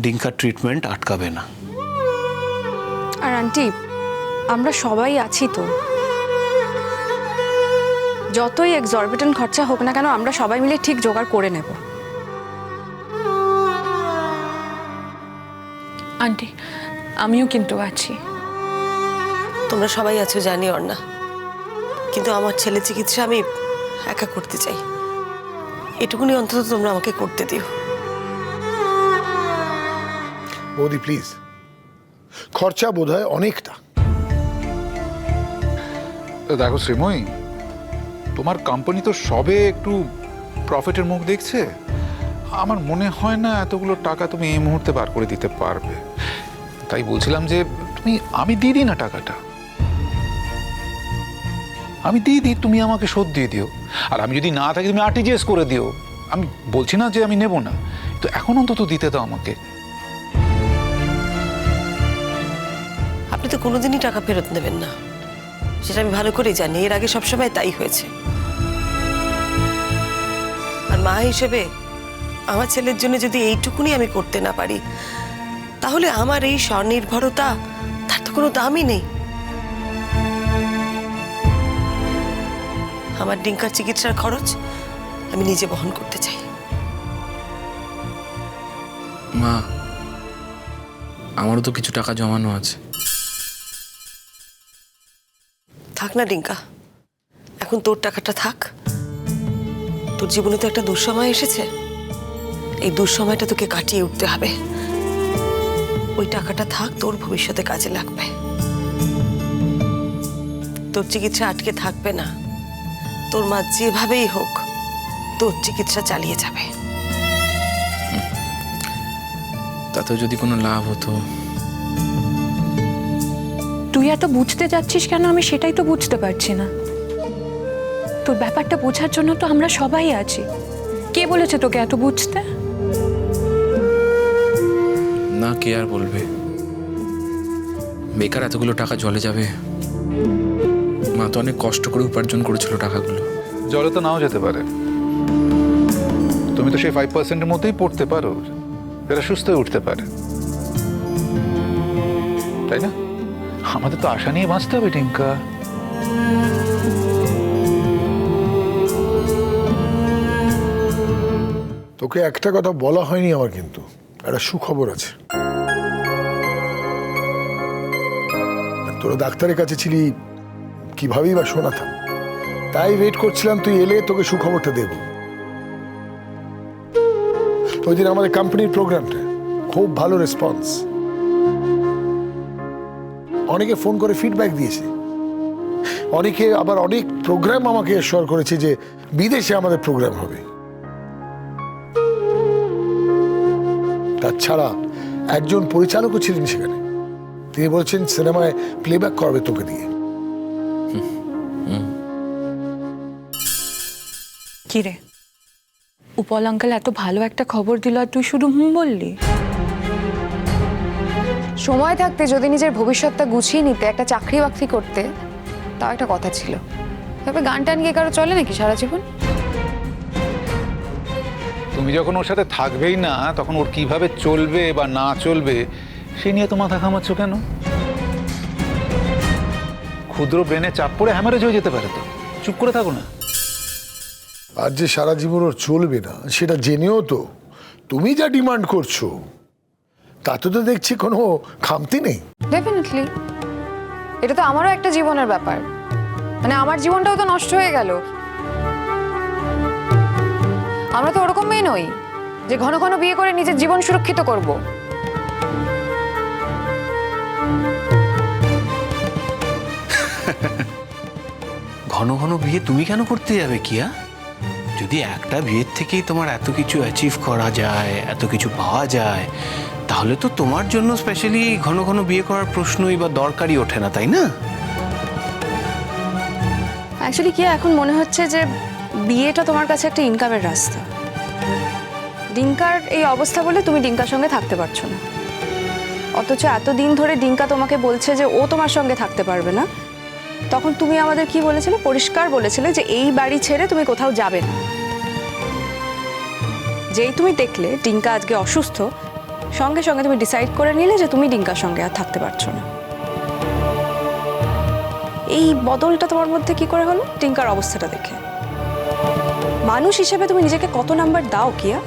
ডিঙ্কার treatment আটকাবে না। আর aunty আমরা সবাই আছি তো। যতই এক্সরবিটেন্ট খরচা হোক না কেন আমরা সবাই মিলে ঠিক জোগাড় করে নেব। আন্টি আমিও কিন্তু আছি। তোমরা সবাই আছো জানি না কিন্তু আমার ছেলে চিকিৎসা আমি একা করতে চাই। এটুকুনি অন্তত তোমরা আমাকে করতে দিও। বৌদি প্লিজ খরচা বোধ হয় অনেকটা দেখো শ্রীময়ী, তোমার কোম্পানি তো সবে একটু প্রফিটের মুখ দেখছে। আমার মনে হয় না এতগুলো টাকা তুমি এই মুহূর্তে বার করে দিতে পারবে। তাই বলছিলাম যে, তুমি, আমি দিয়ে দিই না টাকাটা। আমি দিয়ে দিই, তুমি আমাকে শোধ দিয়ে দিও। আর আমি যদি না থাকি, তুমি আরটিজিএস করে দিও। আমি বলছি না যে আমি নেব না। তো এখন অন্তত দিতে দাও আমাকে। কোনোদিনই টাকা ফেরত নেবেন না। সেটা আমি ভালো করেই জানি, এর আগে সবসময় তাই হয়েছে। আর মা হিসেবে আমার ছেলের জন্য যদি এইটুকুনি আমি করতে না পারি, তাহলে আমার এই স্বনির্ভরতা, তার তো কোনো দামই নেই। আমার ডিঙ্কার চিকিৎসার খরচ আমি নিজে বহন করতে চাই। মা, আমারও তো কিছু টাকা জমানো আছে। থাক না ডিঙ্কা। এখন তোর টাকাটা থাক। তোর জীবনে তো একটা দুঃসময় এসেছে। এই দুঃসময়টা তোকে কাটিয়ে উঠতে হবে। ওই টাকাটা থাক, তোর ভবিষ্যতে কাজে লাগবে। তোর চিকিৎসা আটকে থাকবে না। তোর মা যেভাবেই হোক, তোর চিকিৎসা চালিয়ে যাবে। তাতেও যদি কোনো লাভ হতো তুই এত বুঝতে যাচ্ছিস কেন? আমি সেটাই তো বুঝতে পারছি না। তোর ব্যাপারটা বোঝার জন্য তো আমরা সবাই আছি। কে বলেছে তোকে এত বুঝতে? না কে আর বলবে? বেকার এতগুলো টাকা জলে যাবে। মা তো অনেক কষ্ট করে উপার্জন করেছিল টাকাগুলো। জলে তো নাও যেতে পারে। তুমি তো সেই ফাইভ পার্সেন্টের মধ্যেই পড়তে পারো। এরা সুস্থ হয়ে উঠতে পারে। তাই না? আমাদের তো আশা নিয়ে বাঁচতে হবে, টিঙ্কা। তোকে একটা কথা বলা হয়নি আমার কিন্তু। একটা সুখবর আছে। তোরা ডাক্তারের কাছে ছিলি, কিভাবেই বা শোনাতাম। তাই ওয়েট করছিলাম, তুই এলে তোকে সুখবরটা দেব। ওই দিন আমাদের কোম্পানির প্রোগ্রামটা খুব ভালো রেসপন্স অনেকে ফোন করে ফিডব্যাক দিয়েছে। অনেকে আবার অনেক প্রোগ্রাম আমাকে এসর করেছে যে, বিদেশে আমাদের প্রোগ্রাম হবে। তাছাড়া একজন পরিচালকও ছিলেন সেখানে। তিনি বলছেন, সিনেমায় প্লেব্যাক করবে তোকে দিয়ে। কি রে উপল আঙ্কেল এত ভালো একটা খবর দিল আর তুই শুধু হুম বললি? সময় থাকতে যদি নিজের ভবিষ্যৎটা গুছিয়ে নিতে একটা চাকরি বাকরি করতে তাও একটা কথা ছিল। তবে গান টান গিয়ে কারও চলে নাকি সারা জীবন? তুমি যখন ওর সাথে থাকবেই না তখন ওর কীভাবে চলবে বা না চলবে সে নিয়ে তো মাথা ঘামাচ্ছ কেন? ক্ষুদ্র ব্রেনে চাপ পড়ে হ্যামারেজ হয়ে যেতে পারে তো। চুপ করে থাকো না। আর যে সারা জীবন ওর চলবে না সেটা জেনেও তো। তুমি যা ডিমান্ড করছ। তাতে তো দেখছি কোনো খামতি নেই। ডেফিনেটলি এটা তো আমারও একটা জীবনের ব্যাপার। মানে আমার জীবনটাও তো নষ্ট হয়ে গেল। আমরা তো ওরকম মেয়ে নই যে ঘন ঘন বিয়ে করে নিজের জীবন সুরক্ষিত করব। ঘন ঘন বিয়ে তুমি কেন করতে যাবে কিয়া? যদি একটা বিয়ের থেকেই তোমার এত কিছু অ্যাচিভ করা যায় এত কিছু পাওয়া যায় তাহলে তো তোমার জন্য স্পেশালি ঘন ঘন বিয়ে করার প্রশ্নই বা দরকারই ওঠে না, তাই না? অ্যাকচুয়ালি কি, এখন মনে হচ্ছে যে বিয়েটা তোমার কাছে একটা ইনকামের রাস্তা। ডিঙ্কার এই অবস্থা বলে তুমি ডিঙ্কার সঙ্গে থাকতে পারছ না। অথচ এতদিন ধরে ডিঙ্কা তোমাকে বলছে যে ও তোমার সঙ্গে থাকতে পারবে না। তখন তুমি আমাদের কি বলেছিলে? পরিষ্কার বলেছিলে যে এই বাড়ি ছেড়ে তুমি কোথাও যাবে না। যেই তুমি দেখলে ডিঙ্কা আজকে অসুস্থ সঙ্গে সঙ্গে তুমি ডিসাইড করে নিলে যে তুমি ডিঙ্কার সঙ্গে আর থাকতে পারছ না। এই বদলটা তোমার মধ্যে কি করে হলো? টিঙ্কার অবস্থাটা দেখে। মানুষ হিসেবে তুমি নিজেকে কত নাম্বার দাও, কিয়া?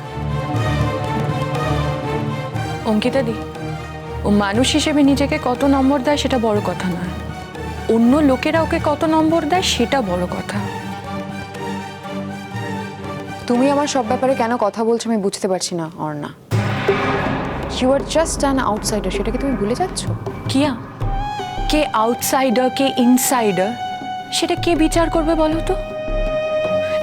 অঙ্কিতা দি, ও মানুষ হিসেবে নিজেকে কত নম্বর দেয় সেটা বড় কথা নয়। অন্য লোকেরা ওকে কত নম্বর দেয় সেটা বড় কথা। তুমি আমার সব ব্যাপারে কেন কথা বলছো আমি বুঝতে পারছি না, Arna. You are just an outsider সেটাকে তুমি ভুলে যাচ্ছ? কিয়া? কে আউটসাইডার কে ইনসাইডার সেটা কে বিচার করবে বলো তো?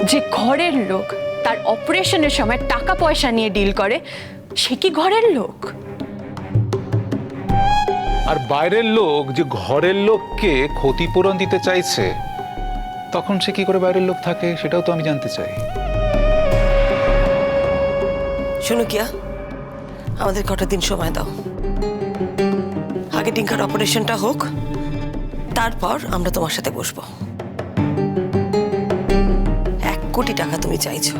যে ঘরের লোক তার অপারেশনের সময় টাকা পয়সা নিয়ে ডিল করে সে কি ঘরের লোক? আর বাইরের লোক যে ঘরের লোককে ক্ষতিপূরণ দিতে চাইছে তখন সে কি করে বাইরের লোক থাকে সেটাও তো আমি জানতে চাই। শোনো কিয়া আমাদের কটা দিন সময় দাও। আগে ডিঙ্কার অপারেশনটা হোক, তারপর আমরা তোমার সাথে বসবো। এক কোটি টাকা তুমি চাইছো।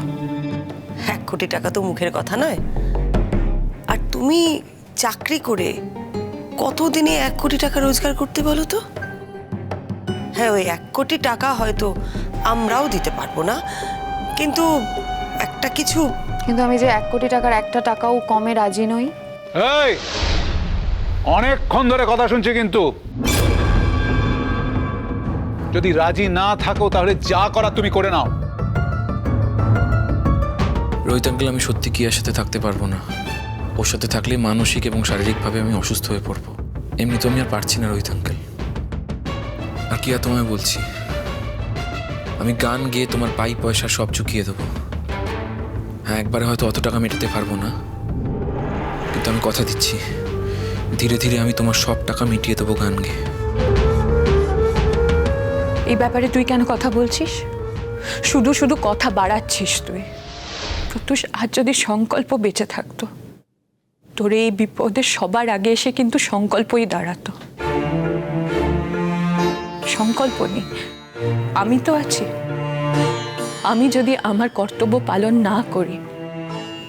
এক কোটি টাকা তো মুখের কথা নয়। আর তুমি চাকরি করে কতদিনে এক কোটি টাকা রোজগার করতে বলো তো? হ্যাঁ ওই এক কোটি টাকা হয়তো আমরাও দিতে পারব না। কিন্তু একটা কিছু কিন্তু আমি যে এক কোটি টাকার একটা টাকাও কমে রাজি নই। এই অনেকক্ষণ ধরে কথা শুনছি কিন্তু। যদি রাজি না থাকো তাহলে যা করা তুমি করে নাও। রোহিত আঙ্কেল আমি সত্যি কিয়ার সাথে থাকতে পারব না? ওর সাথে থাকলে মানসিক এবং শারীরিকভাবে আমি অসুস্থ হয়ে পড়ব। এমনি তো আমি আর পারছি না রোহিত আঙ্কেল আর কিয়া তোমায় বলছি? আমি গান গেয়ে তোমার পাই পয়সা সব চুকিয়ে দেবো। একবারে হয়তো অত টাকা মেটাতে পারব না। কিন্তু আমি কথা দিচ্ছি। ধীরে ধীরে আমি তোমার সব টাকা মিটিয়ে দেবো গান এই ব্যাপারে তুই কেন কথা বলছিস? শুধু শুধু কথা বাড়াচ্ছিস তুই। প্রত্যুষ আজ যদি সংকল্প বেঁচে থাকতো, তোর এই বিপদে সবার আগে এসে কিন্তু সংকল্পই দাঁড়াতো। সংকল্প নেই। আমি তো আছি। আমি যদি আমার কর্তব্য পালন না করি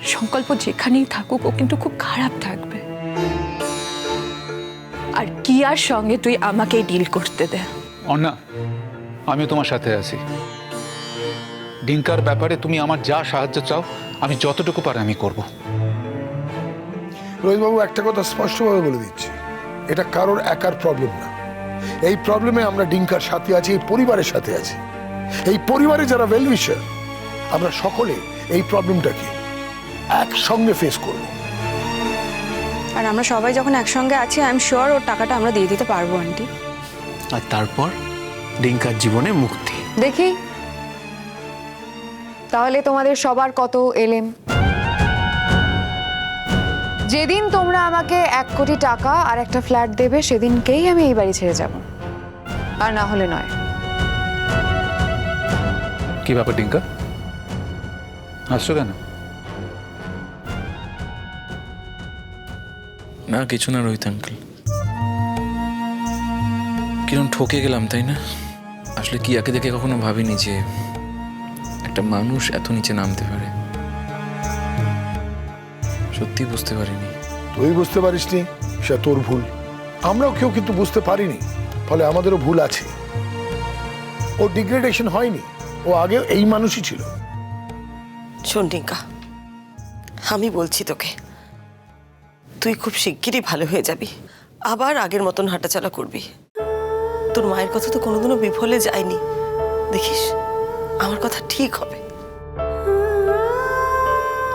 সংকল্প যেখানেই থাকুক ও কিন্তু খুব খারাপ থাকবে। আর কিয়ার সঙ্গে তুই আমাকে ডিল করতে দে? অন্না আমিও তোমার সাথে আছি। ডিঙ্কার ব্যাপারে তুমি আমার যা সাহায্য চাও আমি যতটুকু পারি আমি করব। রোহিতবাবু একটা কথা স্পষ্টভাবে বলে দিচ্ছি। এটা কারোর একার প্রবলেম না। এই প্রবলেমে আমরা ডিঙ্কার সাথে আছি এই পরিবারের সাথে আছি। এই পরিবারে যারা ওয়েল উইশার আমরা সকলে এই প্রবলেমটাকে একসঙ্গে ফেস করব। আর আমরা সবাই যখন একসঙ্গে আছি আই এম শিওর ওর টাকাটা আমরা দিয়ে দিতে পারব আন্টি। আর তারপর ডিঙ্কার জীবনে মুক্তি। দেখি। তাহলে তোমাদের সবার কত এলেম? যেদিন তোমরা আমাকে এক কোটি টাকা আর একটা ফ্ল্যাট দেবে সেদিনকেই আমি এই বাড়ি ছেড়ে যাব। আর না হলে নয়। কি ব্যাপার ডিঙ্কা? হাসছো কেন? না কিছু না রোহিত আঙ্কেল কিরম ঠকে গেলাম তাই না? আসলে কিয়াকে দেখে কখনো ভাবিনি যে একটা মানুষ এত নিচে নামতে পারে। সত্যি বুঝতে পারিনি। তুই বুঝতে পারিসনি সে তোর ভুল। আমরাও কেউ কিন্তু বুঝতে পারিনি ফলে আমাদেরও ভুল আছে। ও ডিগ্রেডেশন হয়নি। ও আগে এই মানুষই ছিল। শোন টিঙ্কা, আমি বলছি তোকে, তুই খুব শিগগিরই ভালো হয়ে যাবি, আবার আগের মতন হাঁটাচলা করবি। তোর মায়ের কথা তো কোনোদিনও বিফলে যায়নি, দেখিস, আমার কথা ঠিক হবে।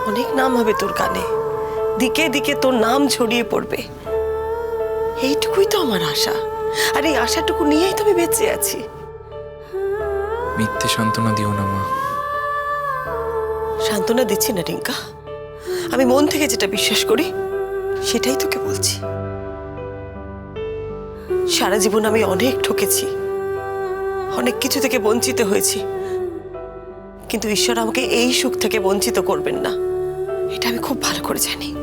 অনেক নাম হবে তোর কানে, দিকে দিকে তোর নাম ছড়িয়ে পড়বে। এইটুকুই তো আমার আশা, আর এই আশাটুকু নিয়েই তো আমি বেঁচে আছি। মিথ্যে সান্ত্বনা দিও না, মা। সান্ত্বনা দিচ্ছি না, রিঙ্কা। আমি মন থেকে যেটা বিশ্বাস করি, সেটাই তোকে বলছি। সারা জীবন আমি অনেক ঠকেছি, অনেক কিছু থেকে বঞ্চিত হয়েছি। কিন্তু ঈশ্বর আমাকে এই সুখ থেকে বঞ্চিত করবেন না। এটা আমি খুব ভালো করে জানি।